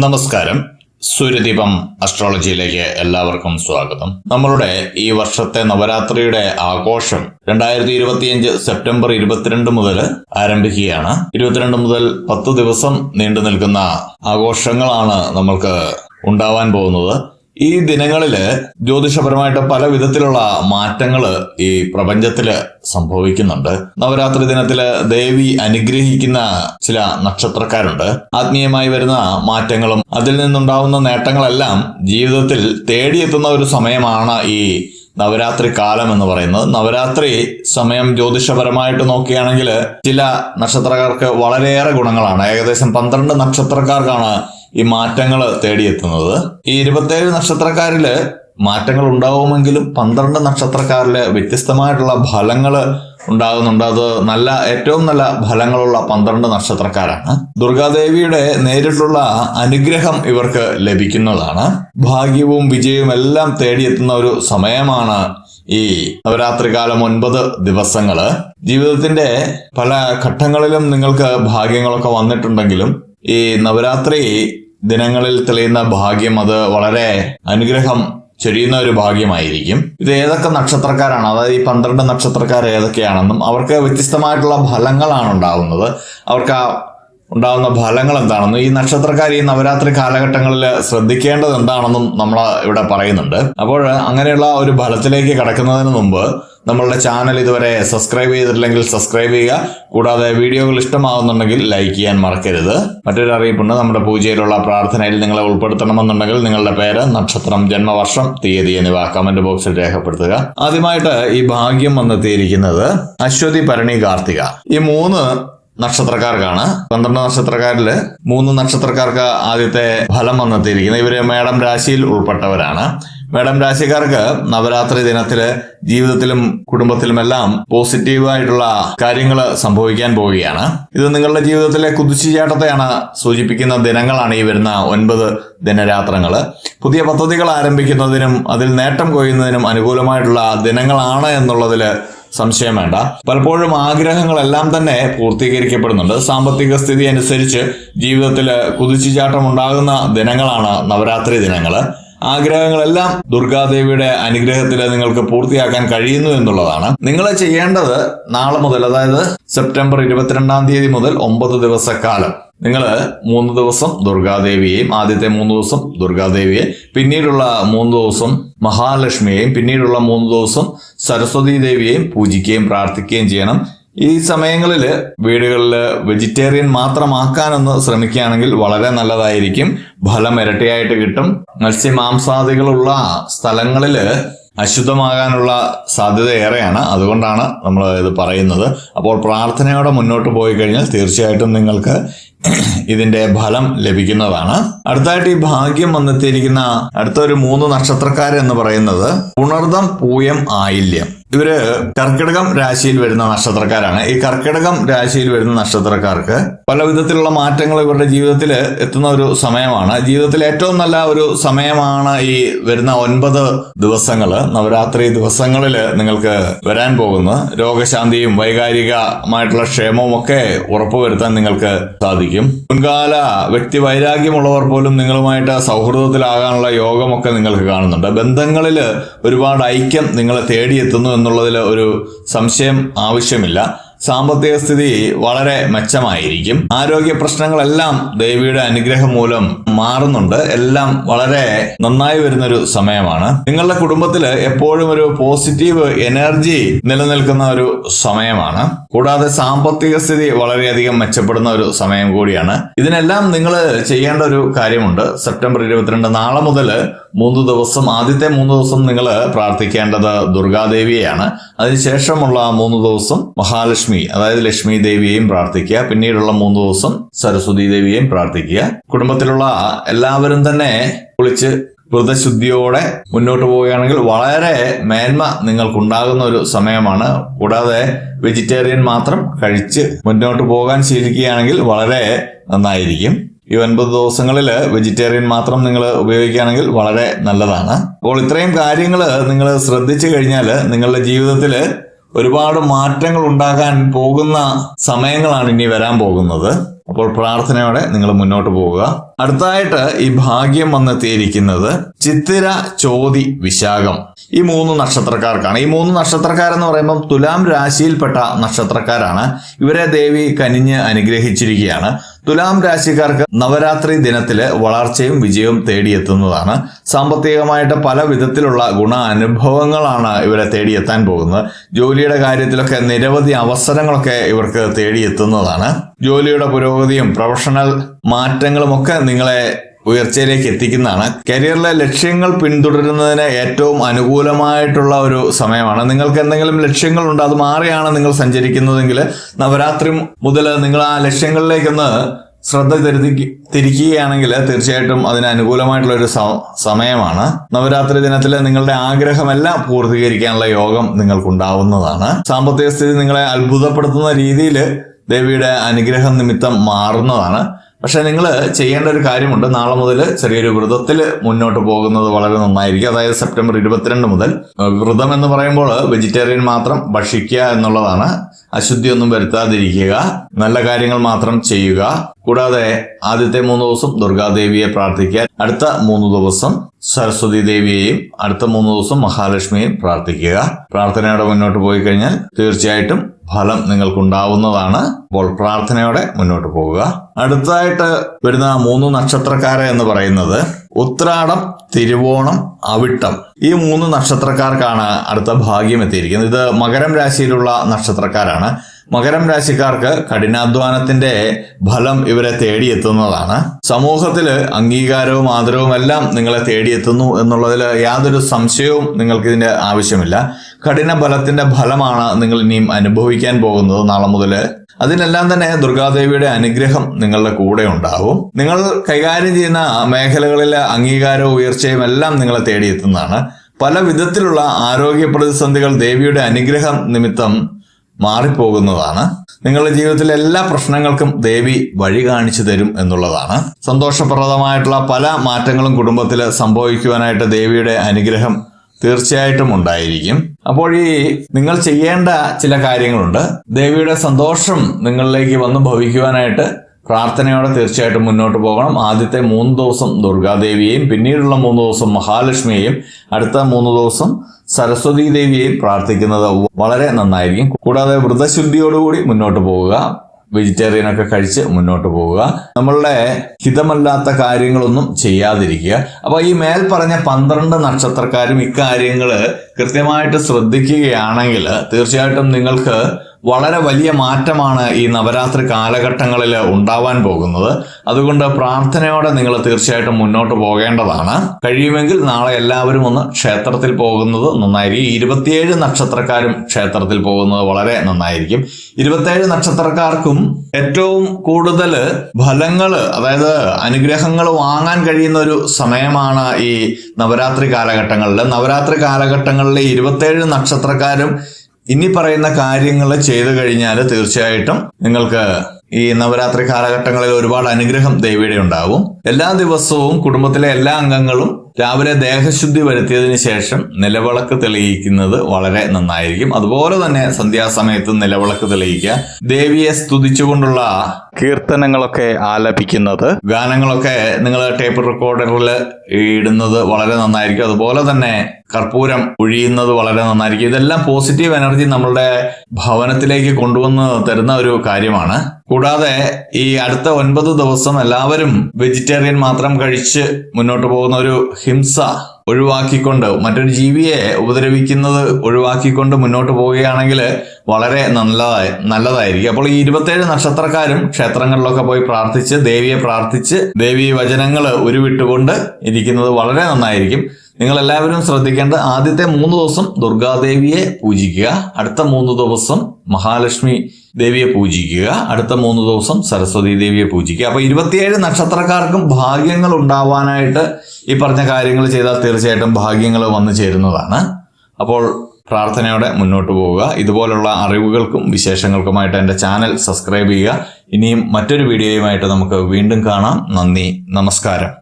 നമസ്കാരം. സൂര്യദീപം അസ്ട്രോളജിയിലേക്ക് എല്ലാവർക്കും സ്വാഗതം. നമ്മളുടെ ഈ വർഷത്തെ നവരാത്രിയുടെ ആഘോഷം രണ്ടായിരത്തി ഇരുപത്തിയഞ്ച് സെപ്റ്റംബർ ഇരുപത്തിരണ്ട് മുതൽ ആരംഭിക്കുകയാണ്. ഇരുപത്തിരണ്ട് മുതൽ പത്ത് ദിവസം നീണ്ടു നിൽക്കുന്ന ആഘോഷങ്ങളാണ് നമ്മൾക്ക് ഉണ്ടാവാൻ പോകുന്നത്. ഈ ദിനങ്ങളിൽ ജ്യോതിഷപരമായിട്ട് പല വിധത്തിലുള്ള മാറ്റങ്ങൾ ഈ പ്രപഞ്ചത്തിൽ സംഭവിക്കുന്നുണ്ട്. നവരാത്രി ദിനത്തിൽ ദേവി അനുഗ്രഹിക്കുന്ന ചില നക്ഷത്രക്കാരുണ്ട്. ആത്മീയമായി വരുന്ന മാറ്റങ്ങളും അതിൽ നിന്നുണ്ടാവുന്ന നേട്ടങ്ങളെല്ലാം ജീവിതത്തിൽ തേടിയെത്തുന്ന ഒരു സമയമാണ് ഈ നവരാത്രി കാലം എന്ന് പറയുന്നത്. നവരാത്രി സമയം ജ്യോതിഷപരമായിട്ട് നോക്കുകയാണെങ്കിൽ ചില നക്ഷത്രക്കാർക്ക് വളരെയേറെ ഗുണങ്ങളാണ്. ഏകദേശം പന്ത്രണ്ട് നക്ഷത്രക്കാർക്കാണ് ഈ മാറ്റങ്ങൾ തേടിയെത്തുന്നത്. ഈ ഇരുപത്തേഴ് നക്ഷത്രക്കാരിൽ മാറ്റങ്ങൾ ഉണ്ടാവുമെങ്കിലും പന്ത്രണ്ട് നക്ഷത്രക്കാരിൽ വ്യത്യസ്തമായിട്ടുള്ള ഫലങ്ങൾ ഉണ്ടാകുന്നുണ്ട്. അത് നല്ല ഏറ്റവും നല്ല ഫലങ്ങളുള്ള പന്ത്രണ്ട് നക്ഷത്രക്കാരാണ്. ദുർഗാദേവിയുടെ നേരിട്ടുള്ള അനുഗ്രഹം ഇവർക്ക് ലഭിക്കുന്നതാണ്. ഭാഗ്യവും വിജയവും എല്ലാം തേടിയെത്തുന്ന ഒരു സമയമാണ് ഈ നവരാത്രി കാലം ഒൻപത് ദിവസങ്ങൾ. ജീവിതത്തിന്റെ പല ഘട്ടങ്ങളിലും നിങ്ങൾക്ക് ഭാഗ്യങ്ങളൊക്കെ വന്നിട്ടുണ്ടെങ്കിലും ഈ നവരാത്രി ദിനങ്ങളിൽ തെളിയുന്ന ഭാഗ്യം അത് വളരെ അനുഗ്രഹം ചൊരിയുന്ന ഒരു ഭാഗ്യമായിരിക്കും. ഇത് ഏതൊക്കെ നക്ഷത്രക്കാരാണ്? അതായത് ഈ പന്ത്രണ്ട് നക്ഷത്രക്കാർ ഏതൊക്കെയാണെന്നും അവർക്ക് വ്യത്യസ്തമായിട്ടുള്ള ഫലങ്ങളാണ് ഉണ്ടാവുന്നത്. അവർക്ക് ആ ഉണ്ടാകുന്ന ഫലങ്ങൾ എന്താണെന്നും ഈ നക്ഷത്രക്കാർ ഈ നവരാത്രി കാലഘട്ടങ്ങളിൽ ശ്രദ്ധിക്കേണ്ടത് എന്താണെന്നും നമ്മൾ ഇവിടെ പറയുന്നുണ്ട്. അപ്പോൾ അങ്ങനെയുള്ള ഒരു ഫലത്തിലേക്ക് കടക്കുന്നതിന് മുമ്പ് നമ്മളുടെ ചാനൽ ഇതുവരെ സബ്സ്ക്രൈബ് ചെയ്തിട്ടില്ലെങ്കിൽ സബ്സ്ക്രൈബ് ചെയ്യുക. കൂടാതെ വീഡിയോകൾ ഇഷ്ടമാകുന്നുണ്ടെങ്കിൽ ലൈക്ക് ചെയ്യാൻ മറക്കരുത്. മറ്റൊരു അറിയിപ്പുണ്ട്. നമ്മുടെ പൂജയിലുള്ള പ്രാർത്ഥനയിൽ നിങ്ങളെ ഉൾപ്പെടുത്തണമെന്നുണ്ടെങ്കിൽ നിങ്ങളുടെ പേര് നക്ഷത്രം ജന്മവർഷം തീയതി എന്നിവ കമന്റ് ബോക്സിൽ രേഖപ്പെടുത്തുക. ആദ്യമായിട്ട് ഈ ഭാഗ്യം വന്നെത്തിയിരിക്കുന്നത് അശ്വതി ഭരണി കാർത്തിക. ഈ മൂന്ന് നക്ഷത്രക്കാർക്കാണ്. പന്ത്രണ്ട് നക്ഷത്രക്കാരിൽ മൂന്ന് നക്ഷത്രക്കാർക്ക് ആദ്യത്തെ ഫലം വന്നെത്തിയിരിക്കുന്നത്. ഇവർ മേടം രാശിയിൽ ഉൾപ്പെട്ടവരാണ്. മേടം രാശിക്കാർക്ക് നവരാത്രി ദിനത്തിൽ ജീവിതത്തിലും കുടുംബത്തിലുമെല്ലാം പോസിറ്റീവായിട്ടുള്ള കാര്യങ്ങൾ സംഭവിക്കാൻ പോവുകയാണ്. ഇത് നിങ്ങളുടെ ജീവിതത്തിലെ കുതിച്ചുചാട്ടത്തെയാണ് സൂചിപ്പിക്കുന്ന ദിനങ്ങളാണ് ഈ വരുന്ന ഒൻപത് ദിനരാത്രങ്ങൾ പുതിയ പദ്ധതികൾ ആരംഭിക്കുന്നതിനും അതിൽ നേട്ടം കൊയ്യുന്നതിനും അനുകൂലമായിട്ടുള്ള ദിനങ്ങളാണ് എന്നുള്ളതിൽ സംശയം വേണ്ട. പലപ്പോഴും ആഗ്രഹങ്ങളെല്ലാം തന്നെ പൂർത്തീകരിക്കപ്പെടുന്നുണ്ട്. സാമ്പത്തിക സ്ഥിതി അനുസരിച്ച് ജീവിതത്തിൽ കുതിച്ചുചാട്ടം ഉണ്ടാകുന്ന ദിനങ്ങളാണ് നവരാത്രി ദിനങ്ങൾ ആഗ്രഹങ്ങളെല്ലാം ദുർഗാദേവിയുടെ അനുഗ്രഹത്തിൽ നിങ്ങൾക്ക് പൂർത്തിയാക്കാൻ കഴിയുന്നു എന്നുള്ളതാണ്. നിങ്ങൾ ചെയ്യേണ്ടത് നാളെ മുതൽ അതായത് സെപ്റ്റംബർ ഇരുപത്തിരണ്ടാം തീയതി മുതൽ ഒമ്പത് ദിവസക്കാലം. നിങ്ങൾ മൂന്ന് ദിവസം ദുർഗാദേവിയെയും ആദ്യത്തെ മൂന്ന് ദിവസം ദുർഗാദേവിയെ പിന്നീടുള്ള മൂന്ന് ദിവസം മഹാലക്ഷ്മിയെയും പിന്നീടുള്ള മൂന്ന് ദിവസം സരസ്വതി ദേവിയെയും പൂജിക്കുകയും പ്രാർത്ഥിക്കുകയും ചെയ്യണം. ഈ സമയങ്ങളിൽ വീടുകളിൽ വെജിറ്റേറിയൻ മാത്രമാക്കാനൊന്ന് ശ്രമിക്കുകയാണെങ്കിൽ വളരെ നല്ലതായിരിക്കും. ഫലം ഇരട്ടിയായിട്ട് കിട്ടും. മത്സ്യമാംസാദികളുള്ള സ്ഥലങ്ങളിൽ അശുദ്ധമാകാനുള്ള സാധ്യത ഏറെയാണ്. അതുകൊണ്ടാണ് നമ്മൾ ഇത് പറയുന്നത്. അപ്പോൾ പ്രാർത്ഥനയോടെ മുന്നോട്ട് പോയി കഴിഞ്ഞാൽ തീർച്ചയായിട്ടും നിങ്ങൾക്ക് ഇതിന്റെ ഫലം ലഭിക്കുന്നതാണ്. അടുത്തായിട്ട് ഈ ഭാഗ്യം വന്നെത്തിയിരിക്കുന്ന അടുത്ത ഒരു മൂന്ന് നക്ഷത്രക്കാരെന്ന് പറയുന്നത് പുണർദം പൂയം ആയില്യം. ഇവർ കർക്കിടകം രാശിയിൽ വരുന്ന നക്ഷത്രക്കാരാണ്. ഈ കർക്കിടകം രാശിയിൽ വരുന്ന നക്ഷത്രക്കാർക്ക് പല വിധത്തിലുള്ള മാറ്റങ്ങൾ ഇവരുടെ ജീവിതത്തിൽ എത്തുന്ന ഒരു സമയമാണ്. ജീവിതത്തിൽ ഏറ്റവും നല്ല ഒരു സമയമാണ് ഈ വരുന്ന ഒൻപത് ദിവസങ്ങൾ നവരാത്രി ദിവസങ്ങളിൽ നിങ്ങൾക്ക് വരാൻ പോകുന്ന. രോഗശാന്തിയും വൈകാരികമായിട്ടുള്ള ക്ഷേമവും ഒക്കെ ഉറപ്പുവരുത്താൻ നിങ്ങൾക്ക് സാധിക്കും. മുൻകാല വ്യക്തി വൈരാഗ്യമുള്ളവർ പോലും നിങ്ങളുമായിട്ട് സൗഹൃദത്തിലാകാനുള്ള യോഗമൊക്കെ നിങ്ങൾക്ക് കാണുന്നുണ്ട്. ബന്ധങ്ങളിൽ ഒരുപാട് ഐക്യം നിങ്ങളെ തേടിയെത്തുന്നു എന്നുള്ളതിൽ ഒരു സംശയം ആവശ്യമില്ല. സാമ്പത്തിക സ്ഥിതി വളരെ മെച്ചമായിരിക്കും. ആരോഗ്യ പ്രശ്നങ്ങളെല്ലാം ദേവിയുടെ അനുഗ്രഹം മൂലം മാറുന്നുണ്ട്. എല്ലാം വളരെ നന്നായി വരുന്ന ഒരു സമയമാണ്. നിങ്ങളുടെ കുടുംബത്തിൽ എപ്പോഴും ഒരു പോസിറ്റീവ് എനർജി നിലനിൽക്കുന്ന ഒരു സമയമാണ്. കൂടാതെ സാമ്പത്തിക സ്ഥിതി വളരെയധികം മെച്ചപ്പെടുന്ന ഒരു സമയം കൂടിയാണ്. ഇതിനെല്ലാം നിങ്ങൾ ചെയ്യേണ്ട ഒരു കാര്യമുണ്ട്. സെപ്റ്റംബർ ഇരുപത്തിരണ്ട് നാളെ മുതൽ മൂന്ന് ദിവസം ആദ്യത്തെ മൂന്ന് ദിവസം നിങ്ങൾ പ്രാർത്ഥിക്കേണ്ടത് ദുർഗാദേവിയെയാണ്. അതിനുശേഷമുള്ള മൂന്ന് ദിവസം മഹാലക്ഷ്മി അതായത് ലക്ഷ്മി ദേവിയെയും പ്രാർത്ഥിക്കുക. പിന്നീടുള്ള മൂന്ന് ദിവസം സരസ്വതി ദേവിയെയും പ്രാർത്ഥിക്കുക. കുടുംബത്തിലുള്ള എല്ലാവരും തന്നെ കുളിച്ച് വ്രതശുദ്ധിയോടെ മുന്നോട്ട് പോവുകയാണെങ്കിൽ വളരെ മേന്മ നിങ്ങൾക്കുണ്ടാകുന്ന ഒരു സമയമാണ്. കൂടാതെ വെജിറ്റേറിയൻ മാത്രം കഴിച്ച് മുന്നോട്ട് പോകാൻ ശീലിക്കുകയാണെങ്കിൽ വളരെ നന്നായിരിക്കും. ഈ ഒൻപത് ദിവസങ്ങളിൽ വെജിറ്റേറിയൻ മാത്രം നിങ്ങൾ ഉപയോഗിക്കുകയാണെങ്കിൽ വളരെ നല്ലതാണ്. അപ്പോൾ ഇത്രയും കാര്യങ്ങൾ നിങ്ങൾ ശ്രദ്ധിച്ചു കഴിഞ്ഞാൽ നിങ്ങളുടെ ജീവിതത്തിൽ ഒരുപാട് മാറ്റങ്ങൾ ഉണ്ടാകാൻ പോകുന്ന സമയങ്ങളാണ് ഇനി വരാൻ പോകുന്നത്. അപ്പോൾ പ്രാർത്ഥനയോടെ നിങ്ങൾ മുന്നോട്ട് പോവുക. അടുത്തതായിട്ട് ഈ ഭാഗ്യം വന്നെത്തിയിരിക്കുന്നത് ചിത്തിര ചോതി വിശാഖം. ഈ മൂന്ന് നക്ഷത്രക്കാർക്കാണ്. ഈ മൂന്ന് നക്ഷത്രക്കാരെന്ന് പറയുമ്പോൾ തുലാം രാശിയിൽപ്പെട്ട നക്ഷത്രക്കാരാണ്. ഇവരെ ദേവി കനിഞ്ഞ് അനുഗ്രഹിച്ചിരിക്കുകയാണ്. തുലാം രാശിക്കാർക്ക് നവരാത്രി ദിനത്തിൽ വളർച്ചയും വിജയവും തേടിയെത്തുന്നതാണ്. സാമ്പത്തികമായിട്ട് പല വിധത്തിലുള്ള ഗുണ അനുഭവങ്ങളാണ് ഇവരെ തേടിയെത്താൻ പോകുന്നത്. ജോലിയുടെ കാര്യത്തിലൊക്കെ നിരവധി അവസരങ്ങളൊക്കെ ഇവർക്ക് തേടിയെത്തുന്നതാണ്. ജോലിയുടെ പുരോഗതിയും പ്രൊഫഷണൽ മാറ്റങ്ങളും ഒക്കെ നിങ്ങളെ ഉയർച്ചയിലേക്ക് എത്തിക്കുന്നതാണ്. കരിയറിലെ ലക്ഷ്യങ്ങൾ പിന്തുടരുന്നതിന് ഏറ്റവും അനുകൂലമായിട്ടുള്ള ഒരു സമയമാണ്. നിങ്ങൾക്ക് എന്തെങ്കിലും ലക്ഷ്യങ്ങളുണ്ട് അത് മാറിയാണ് നിങ്ങൾ സഞ്ചരിക്കുന്നതെങ്കിൽ നവരാത്രി മുതൽ നിങ്ങൾ ആ ലക്ഷ്യങ്ങളിലേക്കൊന്ന് ശ്രദ്ധ തിരിക്കുകയാണെങ്കിൽ തീർച്ചയായിട്ടും അതിന് അനുകൂലമായിട്ടുള്ള ഒരു സമയമാണ്. നവരാത്രി ദിനത്തിൽ നിങ്ങളുടെ ആഗ്രഹമെല്ലാം പൂർത്തീകരിക്കാനുള്ള യോഗം നിങ്ങൾക്കുണ്ടാവുന്നതാണ്. സാമ്പത്തിക സ്ഥിതി നിങ്ങളെ അത്ഭുതപ്പെടുത്തുന്ന രീതിയിൽ ദേവിയുടെ അനുഗ്രഹം നിമിത്തം മാറുന്നതാണ്. പക്ഷെ നിങ്ങൾ ചെയ്യേണ്ട ഒരു കാര്യമുണ്ട്. നാളെ മുതൽ ചെറിയൊരു വ്രതത്തിൽ മുന്നോട്ട് പോകുന്നത് വളരെ നന്നായിരിക്കും. അതായത് സെപ്റ്റംബർ ഇരുപത്തിരണ്ട് മുതൽ വ്രതം എന്ന് പറയുമ്പോൾ വെജിറ്റേറിയൻ മാത്രം ഭക്ഷിക്കുക എന്നുള്ളതാണ്. അശുദ്ധിയൊന്നും വരുത്താതിരിക്കുക. നല്ല കാര്യങ്ങൾ മാത്രം ചെയ്യുക. കൂടാതെ ആദ്യത്തെ മൂന്ന് ദിവസം ദുർഗാദേവിയെ പ്രാർത്ഥിക്കുക. അടുത്ത മൂന്ന് ദിവസം സരസ്വതി ദേവിയെയും അടുത്ത മൂന്ന് ദിവസം മഹാലക്ഷ്മിയെയും പ്രാർത്ഥിക്കുക. പ്രാർത്ഥനയോടെ മുന്നോട്ട് പോയി കഴിഞ്ഞാൽ തീർച്ചയായിട്ടും ഫലം നിങ്ങൾക്കുണ്ടാവുന്നതാണ്. അപ്പോൾ പ്രാർത്ഥനയോടെ മുന്നോട്ട് പോവുക അടുത്തതായിട്ട് വരുന്ന മൂന്ന് നക്ഷത്രക്കാരെ എന്ന് പറയുന്നത് ഉത്രാടം തിരുവോണം അവിട്ടം. ഈ മൂന്ന് നക്ഷത്രക്കാർക്കാണ് അടുത്ത ഭാഗ്യം എത്തിയിരിക്കുന്നത്. ഇത് മകരം രാശിയിലുള്ള നക്ഷത്രക്കാരാണ്. മകരം രാശിക്കാർക്ക് കഠിനാധ്വാനത്തിന്റെ ഫലം ഇവരെ തേടിയെത്തുന്നതാണ്. സമൂഹത്തിൽ അംഗീകാരവും ആദരവും എല്ലാം നിങ്ങളെ തേടിയെത്തുന്നു എന്നുള്ളതിൽ യാതൊരു സംശയവും നിങ്ങൾക്ക് ഇതിന്റെ ആവശ്യമില്ല. കഠിന ബലത്തിന്റെ ഫലമാണ് നിങ്ങൾ ഇനിയും അനുഭവിക്കാൻ പോകുന്നത് നാളെ മുതൽ അതിനെല്ലാം തന്നെ ദുർഗാദേവിയുടെ അനുഗ്രഹം നിങ്ങളുടെ കൂടെ ഉണ്ടാവും. നിങ്ങൾ കൈകാര്യം ചെയ്യുന്ന മേഖലകളിലെ അംഗീകാരവും ഉയർച്ചയും എല്ലാം നിങ്ങളെ തേടിയെത്തുന്നതാണ്. പല വിധത്തിലുള്ള ആരോഗ്യ പ്രതിസന്ധികൾ ദേവിയുടെ അനുഗ്രഹം നിമിത്തം മാറിപ്പോകുന്നതാണ്. നിങ്ങളുടെ ജീവിതത്തിലെ എല്ലാ പ്രശ്നങ്ങൾക്കും ദേവി വഴി കാണിച്ചു തരും എന്നുള്ളതാണ്. സന്തോഷപ്രദമായിട്ടുള്ള പല മാറ്റങ്ങളും കുടുംബത്തിൽ സംഭവിക്കുവാനായിട്ട് ദേവിയുടെ അനുഗ്രഹം തീർച്ചയായിട്ടും ഉണ്ടായിരിക്കും. അപ്പോൾ ഈ നിങ്ങൾ ചെയ്യേണ്ട ചില കാര്യങ്ങളുണ്ട്. ദേവിയുടെ സന്തോഷം നിങ്ങളിലേക്ക് വന്ന് ഭവിക്കുവാനായിട്ട് പ്രാർത്ഥനയോടെ തീർച്ചയായിട്ടും മുന്നോട്ട് പോകണം. ആദ്യത്തെ മൂന്ന് ദിവസം ദുർഗാദേവിയെയും പിന്നീടുള്ള മൂന്ന് ദിവസം മഹാലക്ഷ്മിയെയും അടുത്ത മൂന്ന് ദിവസം സരസ്വതി ദേവിയെയും പ്രാർത്ഥിക്കുന്നത് വളരെ നന്നായിരിക്കും. കൂടാതെ വ്രതശുദ്ധിയോടുകൂടി മുന്നോട്ട് പോവുക. വെജിറ്റേറിയൻ ഒക്കെ കഴിച്ച് മുന്നോട്ട് പോവുക. നമ്മളുടെ ഹിതമല്ലാത്ത കാര്യങ്ങളൊന്നും ചെയ്യാതിരിക്കുക. അപ്പൊ ഈ മേൽ പറഞ്ഞ പന്ത്രണ്ട് നക്ഷത്രക്കാരും ഇക്കാര്യങ്ങൾ കൃത്യമായിട്ട് ശ്രദ്ധിക്കുകയാണെങ്കിൽ തീർച്ചയായിട്ടും നിങ്ങൾക്ക് വളരെ വലിയ മാറ്റമാണ് ഈ നവരാത്രി കാലഘട്ടങ്ങളിൽ ഉണ്ടാവാൻ പോകുന്നത്. അതുകൊണ്ട് പ്രാർത്ഥനയോടെ നിങ്ങൾ തീർച്ചയായിട്ടും മുന്നോട്ട് പോകേണ്ടതാണ്. കഴിയുമെങ്കിൽ നാളെ എല്ലാവരും ഒന്ന് ക്ഷേത്രത്തിൽ പോകുന്നത് നന്നായിരിക്കും. ഇരുപത്തിയേഴ് നക്ഷത്രക്കാരും ക്ഷേത്രത്തിൽ പോകുന്നത് വളരെ നന്നായിരിക്കും. ഇരുപത്തിയേഴ് നക്ഷത്രക്കാർക്കും ഏറ്റവും കൂടുതൽ ഫലങ്ങൾ അതായത് അനുഗ്രഹങ്ങൾ വാങ്ങാൻ കഴിയുന്ന ഒരു സമയമാണ് ഈ നവരാത്രി കാലഘട്ടങ്ങളിൽ. നവരാത്രി കാലഘട്ടങ്ങളിലെ ഇരുപത്തിയേഴ് നക്ഷത്രക്കാരും ഇനി പറയുന്ന കാര്യങ്ങൾ ചെയ്തു കഴിഞ്ഞാൽ തീർച്ചയായിട്ടും നിങ്ങൾക്ക് ഈ നവരാത്രി കാലഘട്ടങ്ങളിൽ ഒരുപാട് അനുഗ്രഹം ദേവിയുടെ ഉണ്ടാവും എല്ലാ ദിവസവും കുടുംബത്തിലെ എല്ലാ അംഗങ്ങളും രാവിലെ ദേഹശുദ്ധി വരുത്തിയതിനു ശേഷം നിലവിളക്ക് തെളിയിക്കുന്നത് വളരെ നന്നായിരിക്കും. അതുപോലെ തന്നെ സന്ധ്യാസമയത്ത് നിലവിളക്ക് തെളിയിക്കുക. ദേവിയെ സ്തുതിച്ചുകൊണ്ടുള്ള കീർത്തനങ്ങളൊക്കെ ആലപിക്കുന്നത്. ഗാനങ്ങളൊക്കെ നിങ്ങൾ ടേപ്പ് റെക്കോർഡറിൽ ഇടുന്നത് വളരെ നന്നായിരിക്കും. അതുപോലെ തന്നെ കർപ്പൂരം ഒഴിയുന്നത് വളരെ നന്നായിരിക്കും. ഇതെല്ലാം പോസിറ്റീവ് എനർജി നമ്മളുടെ ഭവനത്തിലേക്ക് കൊണ്ടുവന്ന് തരുന്ന ഒരു കാര്യമാണ്. കൂടാതെ ഈ അടുത്ത ഒൻപത് ദിവസം എല്ലാവരും വെജിറ്റേറിയൻ മാത്രം കഴിച്ച് മുന്നോട്ട് പോകുന്ന ഒരു ഹിംസ ഒഴിവാക്കിക്കൊണ്ട് മറ്റൊരു ജീവിയെ ഉപദ്രവിക്കുന്നത് ഒഴിവാക്കിക്കൊണ്ട് മുന്നോട്ട് പോവുകയാണെങ്കിൽ വളരെ നല്ലതായി നല്ലതായിരിക്കും. അപ്പോൾ ഈ ഇരുപത്തേഴ് നക്ഷത്രക്കാരും ക്ഷേത്രങ്ങളിലൊക്കെ പോയി പ്രാർത്ഥിച്ച് ദേവിയെ പ്രാർത്ഥിച്ച് ദേവി വചനങ്ങൾ ഉരുവിട്ടുകൊണ്ട് ഇരിക്കുന്നത് വളരെ നന്നായിരിക്കും. നിങ്ങൾ എല്ലാവരും ശ്രദ്ധിക്കേണ്ട ആദ്യത്തെ മൂന്ന് ദിവസം ദുർഗാദേവിയെ പൂജിക്കുക. അടുത്ത മൂന്ന് ദിവസം മഹാലക്ഷ്മി ദേവിയെ പൂജിക്കുക. അടുത്ത മൂന്ന് ദിവസം സരസ്വതി ദേവിയെ പൂജിക്കുക. അപ്പൊ ഇരുപത്തിയേഴ് നക്ഷത്രക്കാർക്കും ഭാഗ്യങ്ങൾ ഉണ്ടാവാനായിട്ട് ഈ പറഞ്ഞ കാര്യങ്ങൾ ചെയ്താൽ തീർച്ചയായിട്ടും ഭാഗ്യങ്ങൾ വന്നു ചേരുന്നതാണ്. അപ്പോൾ പ്രാർത്ഥനയോടെ മുന്നോട്ട് പോവുക. ഇതുപോലുള്ള അറിവുകൾക്കും വിശേഷങ്ങൾക്കുമായിട്ട് എന്റെ ചാനൽ സബ്സ്ക്രൈബ് ചെയ്യുക. ഇനിയും മറ്റൊരു വീഡിയോയുമായിട്ട് നമുക്ക് വീണ്ടും കാണാം. നന്ദി. നമസ്കാരം.